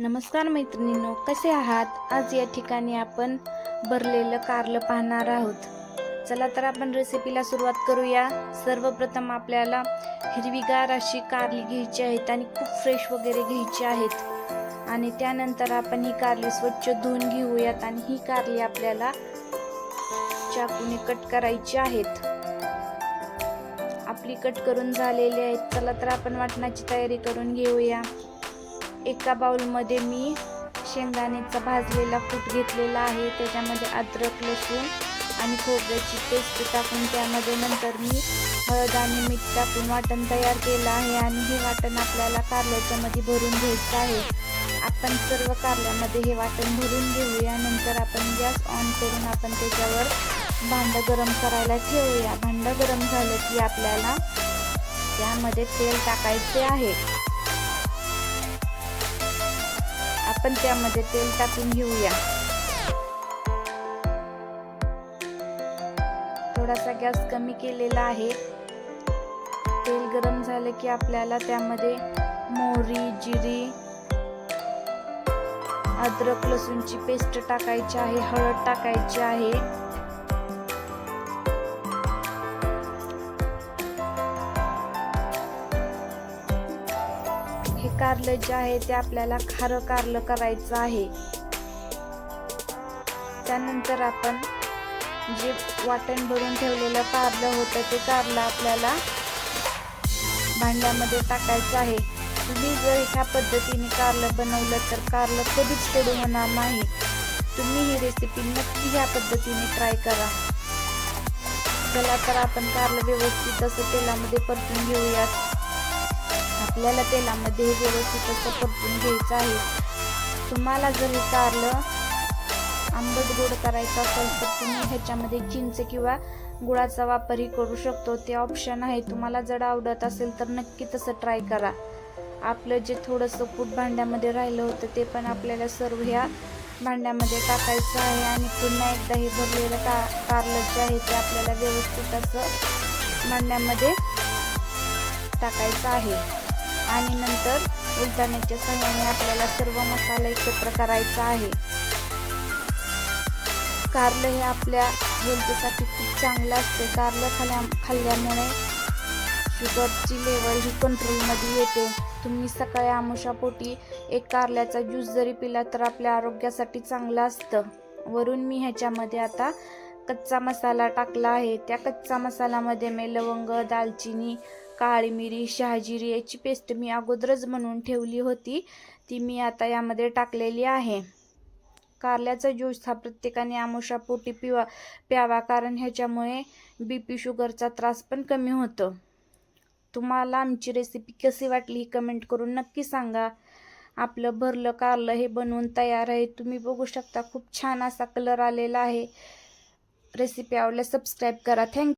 नमस्कार मैत्रिणींनो कसे आहात? आज या ठिकाणी आपण भरलेलं कारलं पाहणार आहोत. चला तर आपण रेसिपीला सुरुवात करूया. सर्वप्रथम आपल्याला हिरवीगार अशी कारली घ्यायची आहेत आणि खूप फ्रेश वगैरे घ्यायची आहेत. आणि त्यानंतर आपण ही कारली स्वच्छ धुवून घेऊयात आणि ही कारली आपल्याला चाकूने कट करायची आहेत. आपली कट करून झालेली आहेत. चला तर आपण वाटणाची तयारी करून घेऊया. एका बाउलमध्ये मी शेंगदाण्याचा भाजलेला कूट घेतलेला आहे. त्याच्यामध्ये अद्रक लसूण आणि खोबऱ्याची पेस्ट टाकून त्यामध्ये नंतर मी हळद आणि मीठ टाकून वाटण तयार केलं आहे आणि हे वाटण आपल्याला कारल्याच्या मध्ये भरून घ्यायचं आहे. आपण सर्व कारल्यामध्ये हे वाटण भरून घेऊया. नंतर आपण गॅस ऑन करून आपण त्याच्यावर भांडं गरम करायला ठेवूया. भांडं गरम झालं की आपल्याला त्यामध्ये तेल टाकायचे आहे. आपण त्यामध्ये तेल टाकून घेऊया. थोडासा गॅस कमी केलेला आहे. तेल गरम झालं की आपल्याला त्यामध्ये मोहरी जिरी अद्रक लसूणची पेस्ट टाकायची आहे हळद टाकायची आहे. कारलं जे आहे ते आपल्याला खारं कारलं करायचं आहे. त्यानंतर आपण जे वाटण भरून ठेवलेलं कारलं होतं ते कारलं आपल्याला भांड्यामध्ये टाकायचं आहे. तुम्ही जर ह्या पद्धतीने कारलं बनवलं तर कारलं कधीच कडू होणार नाही. तुम्ही ही रेसिपी नक्की ह्या पद्धतीने ट्राय करा. चला तर आपण कारलं व्यवस्थित असं तेलामध्ये परतून घेऊयात. आपल्याला तेलामध्ये हे व्यवस्थित असं परतून घ्यायचं आहे. तुम्हाला जर हे कारलं आंबट गोड करायचं असेल तर तुम्ही ह्याच्यामध्ये चिंच किंवा गुळाचा वापरही करू शकतो. ते ऑप्शन आहे. तुम्हाला जर आवडत असेल तर नक्की तसं ट्राय करा. आपलं जे थोडंसं कूट भांड्यामध्ये राहिलं होतं ते पण आपल्याला सर्व ह्या भांड्यामध्ये टाकायचं आहे आणि पुन्हा एकदा हे भरलेलं का कारलं जे आहे ते आपल्याला व्यवस्थित असं भांड्यामध्ये टाकायचं आहे. आणि नंतर उलटाण्याच्या सहाय्याने आपल्याला सर्व मसाला एकत्र करायचा आहे. कारलं हे आपल्या हेल्थसाठी खूप चांगलं असते. कारलं खाल्या खाल्ल्यामुळे शुगरची लेवल ही कंट्रोलमध्ये येते. तुम्ही सकाळी आमुषापोटी एक कारल्याचा ज्यूस जरी पिला तर आपल्या आरोग्यासाठी चांगलं असतं. वरून मी ह्याच्यामध्ये आता कच्चा मसाला टाकला आहे. त्या कच्चा मसाल्यामध्ये मी लवंग दालचिनी काळी मिरी शहाजिरी याची पेस्ट मी अगोदरच बनवून ठेवली होती. ती मी आता यामध्ये टाकलेली आहे. कारल्याचा ज्यूस हा प्रत्येकाने आमुषापोटी पिवा प्यावा कारण ह्याच्यामुळे बी पी शुगरचा त्रास पण कमी होतो. तुम्हाला आमची रेसिपी कशी वाटली ही कमेंट करून नक्की सांगा. आपलं भरलं कारलं हे बनवून तयार आहे. तुम्ही बघू शकता खूप छान असा कलर आलेला आहे. रेसिपी आवडल्यास सबस्क्राईब करा. थँक्यू